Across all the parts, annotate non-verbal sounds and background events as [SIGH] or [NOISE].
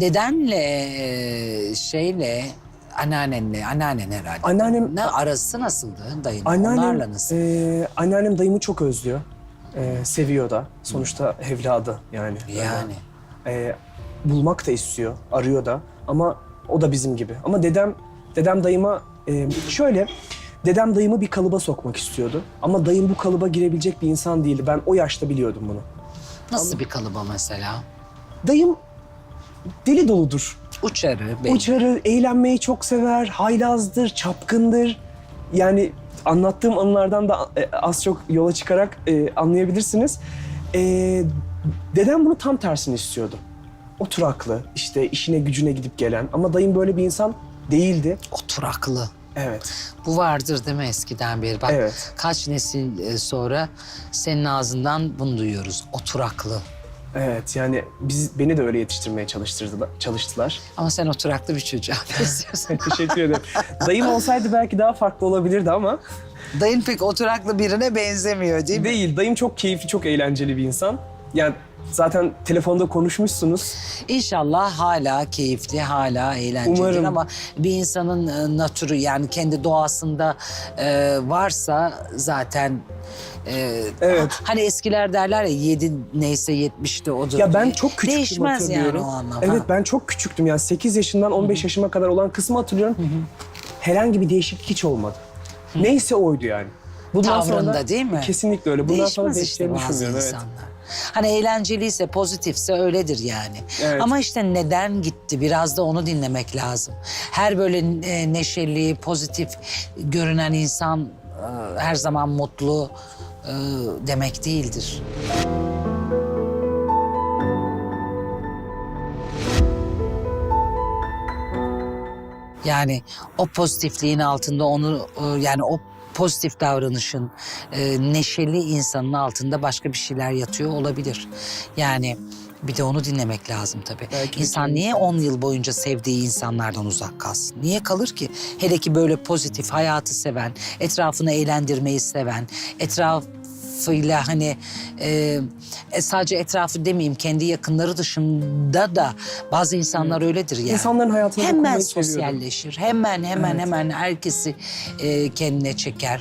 Dedenle e, şeyle anneannenle, anneannen herhalde. Anneannem- Ne arası nasıldı dayın? Anneannem, Onlarla nasıl? e, anneannem dayımı çok özlüyor. E, seviyor da. Sonuçta evladı yani. yani. E, bulmak da istiyor, arıyor da. Ama o da bizim gibi. Ama dedem, dedem dayıma e, şöyle... Dedem dayımı bir kalıba sokmak istiyordu. Ama dayım bu kalıba girebilecek bir insan değildi. Ben o yaşta biliyordum bunu. Nasıl bir kalıba mesela? Dayım deli doludur. Uçarı, belli. Uçarı, eğlenmeyi çok sever, haylazdır, çapkındır. Yani anlattığım anılardan da e, az çok yola çıkarak e, anlayabilirsiniz. E, dedem bunu tam tersini istiyordu. Oturaklı, işte işine gücüne gidip gelen ama dayım böyle bir insan değildi. Oturaklı. Evet, Bu vardır değil mi eskiden beri? Bak Evet. kaç nesil e, sonra senin ağzından bunu duyuyoruz. Oturaklı. Evet yani biz beni de öyle yetiştirmeye çalıştırdılar, çalıştılar. Ama sen oturaklı bir çocuğa [LAUGHS] benziyorsun. [LAUGHS] Teşekkür ederim. Dayım olsaydı belki daha farklı olabilirdi ama Dayın pek oturaklı birine benzemiyor değil mi? değil. Dayım çok keyifli, çok eğlenceli bir insan. Yani zaten telefonda konuşmuşsunuz. İnşallah hala keyifli, hala eğlenceli Umarım. ama bir insanın e, natürü yani kendi doğasında e, varsa zaten e, Evet. hani eskiler derler ya yedi neyse yetmişti odur Ya ben diye. çok küçüktüm Değişmez yani hatırlıyorum. o anlam. Evet ben çok küçüktüm yani 8 yaşından 15 yaşıma kadar olan kısmı hatırlıyorum. Herhangi bir değişiklik hiç olmadı. Neyse oydu yani. Bundan sonra Tavrında da- değil mi? Kesinlikle öyle. Bundan sonra Değişmez işte değişeceğini bazı düşünmüyorum. Evet. insanlar. Hani eğlenceliyse, pozitifse öyledir yani. Evet. Ama işte neden gitti? Biraz da onu dinlemek lazım. Her böyle e, neşeli, pozitif görünen insan e, her zaman mutlu e, demek değildir. Yani o pozitifliğin altında onu e, yani o pozitif davranışın e, neşeli insanın altında başka bir şeyler yatıyor olabilir. Yani bir de onu dinlemek lazım tabii. Belki İnsan niye 10 yıl boyunca sevdiği insanlardan uzak kalsın? Niye kalır ki? Hele ki böyle pozitif, hayatı seven, etrafını eğlendirmeyi seven, etrafıyla hani e, e, sadece etrafı demeyeyim kendi yakınları dışında da bazı insanlar öyledir yani. İnsanların hayatına Hemen dokunmayı seviyorum. sosyalleşir. Hemen hemen Evet. hemen herkesi e, kendine çeker.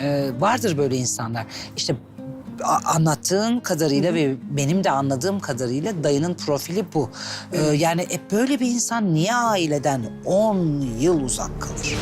E, vardır böyle insanlar. İşte a- anlattığın kadarıyla ve benim de anladığım kadarıyla dayının profili bu. E, yani e, böyle bir insan niye aileden 10 yıl uzak kalır?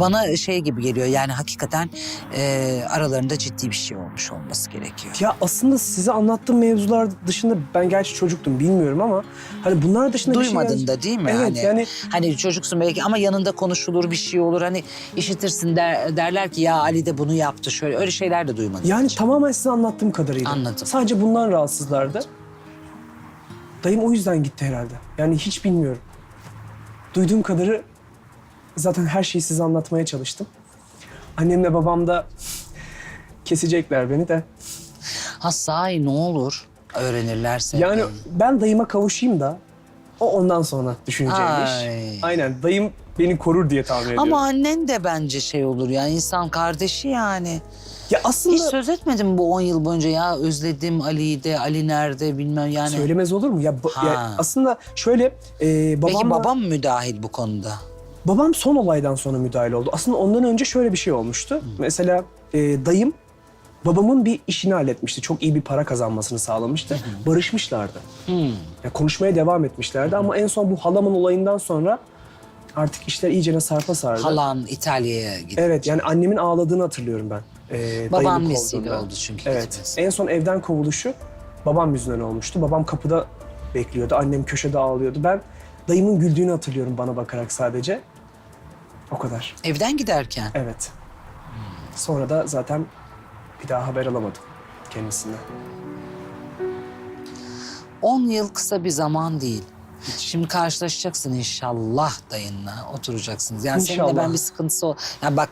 Bana şey gibi geliyor yani hakikaten e, aralarında ciddi bir şey olmuş olması gerekiyor. Ya aslında size anlattığım mevzular dışında ben gerçi çocuktum bilmiyorum ama hani bunlar dışında bir şey... Duymadın da değil mi? Evet hani, yani Hani çocuksun belki ama yanında konuşulur bir şey olur. Hani işitirsin der, derler ki ya Ali de bunu yaptı şöyle. Öyle şeyler de duymadım. yani tamamen size anlattığım kadarıyla. Anladım. Sadece bundan rahatsızlardı. Dayım o yüzden gitti herhalde. Yani hiç bilmiyorum. Duyduğum kadarı zaten her şeyi size anlatmaya çalıştım. Annemle babam da kesecekler beni de. Ha sahi ne olur öğrenirlerse. Yani ben dayıma kavuşayım da o ondan sonra düşüneceğim Ay. iş. Aynen dayım beni korur diye tahmin ediyorum. Ama annen de bence şey olur ya insan kardeşi yani. ya aslında Hiç söz etmedim bu 10 yıl boyunca ya özledim Ali'yi de Ali nerede bilmem yani. söylemez olur mu? Ya, ba- Ha. ya aslında şöyle e, babam Peki babam müdahil bu konuda. Babam son olaydan sonra müdahale oldu. Aslında ondan önce şöyle bir şey olmuştu. Mesela e, dayım babamın bir işini halletmişti. Çok iyi bir para kazanmasını sağlamıştı. Barışmışlardı. Ya, konuşmaya devam etmişlerdi ama en son bu halamın olayından sonra artık işler iyicene sarpa sardı. Halan İtalya'ya gitti. Evet yani annemin ağladığını hatırlıyorum ben. E, Babam vesile oldu çünkü Evet. gitmesi. En son evden kovuluşu babam yüzünden olmuştu. Babam kapıda bekliyordu. Annem köşede ağlıyordu. Ben dayımın güldüğünü hatırlıyorum bana bakarak sadece. O kadar. Evden giderken. Evet. Sonra da zaten bir daha haber alamadım kendisinden. 10 yıl kısa bir zaman değil. Şimdi karşılaşacaksın inşallah dayınla oturacaksınız. Yani senin de İnşallah. ben bir sıkıntısı o. Ya bak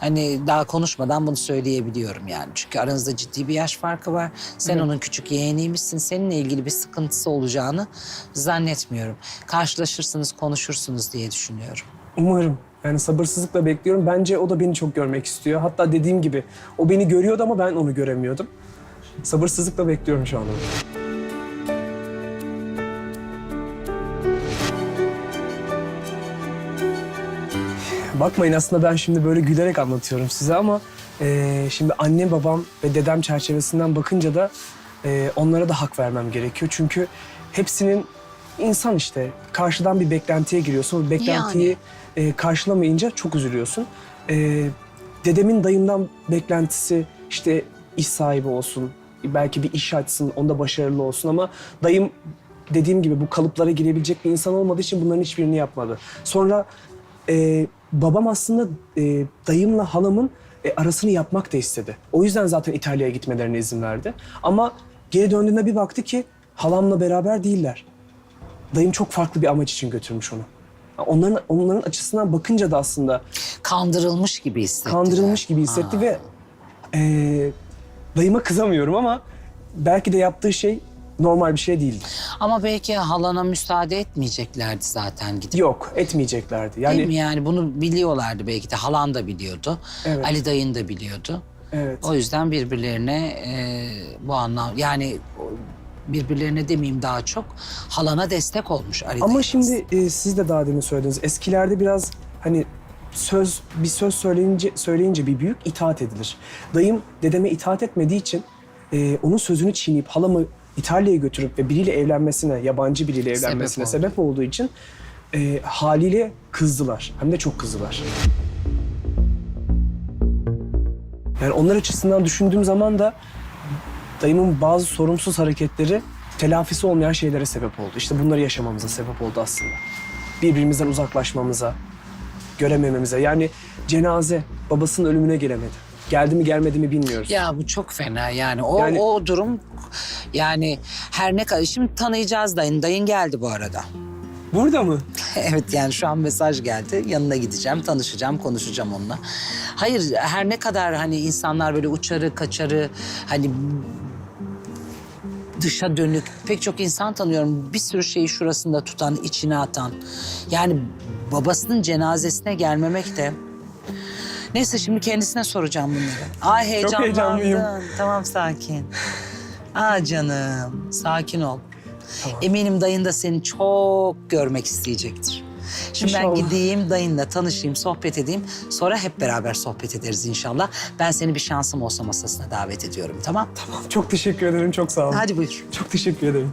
hani daha konuşmadan bunu söyleyebiliyorum yani. Çünkü aranızda ciddi bir yaş farkı var. Sen onun küçük yeğeniymişsin. Seninle ilgili bir sıkıntısı olacağını zannetmiyorum. Karşılaşırsınız, konuşursunuz diye düşünüyorum. Umarım. Yani sabırsızlıkla bekliyorum. Bence o da beni çok görmek istiyor. Hatta dediğim gibi o beni görüyordu ama ben onu göremiyordum. Sabırsızlıkla bekliyorum şu an. Bakmayın aslında ben şimdi böyle gülerek anlatıyorum size ama eee, şimdi annem, babam ve dedem çerçevesinden bakınca da eee, onlara da hak vermem gerekiyor. Çünkü hepsinin insan işte karşıdan bir beklentiye giriyorsun. Bu beklentiyi eee, karşılamayınca çok üzülüyorsun. Eee, dedemin dayımdan beklentisi işte iş sahibi olsun, belki bir iş açsın, onda başarılı olsun ama dayım dediğim gibi bu kalıplara girebilecek bir insan olmadığı için bunların hiçbirini yapmadı. Sonra e, babam aslında e, dayımla halamın e, arasını yapmak da istedi. O yüzden zaten İtalya'ya gitmelerine izin verdi. Ama geri döndüğünde bir baktı ki halamla beraber değiller. Dayım çok farklı bir amaç için götürmüş onu. Onların onların açısından bakınca da aslında Kandırılmış gibi hissetti. kandırılmış gibi hissetti ve e, dayıma kızamıyorum ama belki de yaptığı şey normal bir şey değildi. Ama belki halana müsaade etmeyeceklerdi zaten gidip. Yok, etmeyeceklerdi. Yani Değil mi yani bunu biliyorlardı belki de. Halan da biliyordu. Evet. Ali dayın da biliyordu. evet. O yüzden birbirlerine e, bu anlam yani o- birbirlerine demeyeyim daha çok halana destek olmuş Ali Ama dayı şimdi e, siz de daha demin söylediniz. Eskilerde biraz hani söz bir söz söyleyince söyleyince bir büyük itaat edilir. Dayım dedeme itaat etmediği için e, onun sözünü çiğneyip halamı İtalya'ya götürüp ve biriyle evlenmesine, yabancı biriyle Sebep evlenmesine oldu. sebep, olduğu için e, haliyle kızdılar. Hem de çok kızdılar. Yani onlar açısından düşündüğüm zaman da dayımın bazı sorumsuz hareketleri telafisi olmayan şeylere sebep oldu. İşte bunları yaşamamıza sebep oldu aslında. Birbirimizden uzaklaşmamıza, göremememize. Yani cenaze babasının ölümüne gelemedi. Geldi mi gelmedi mi bilmiyoruz. Ya bu çok fena yani o Yani- o durum yani her ne kadar şimdi tanıyacağız dayın. Dayın geldi bu arada. Burada mı? [LAUGHS] evet yani şu an mesaj geldi. Yanına gideceğim, tanışacağım, konuşacağım onunla. Hayır her ne kadar hani insanlar böyle uçarı kaçarı hani dışa dönük pek çok insan tanıyorum. Bir sürü şeyi şurasında tutan, içine atan. Yani babasının cenazesine gelmemek de Neyse şimdi kendisine soracağım bunları. Ay heyecanlandım. heyecanlıyım. Tamam sakin. Aa canım sakin ol. Tamam. Eminim dayın da seni çok görmek isteyecektir. Şimdi ben İnşallah. gideyim dayınla tanışayım, sohbet edeyim. Sonra hep beraber sohbet ederiz inşallah. Ben seni bir şansım olsa masasına davet ediyorum tamam? Tamam. Çok teşekkür ederim. Çok sağ olun. Hadi buyur. Çok teşekkür ederim.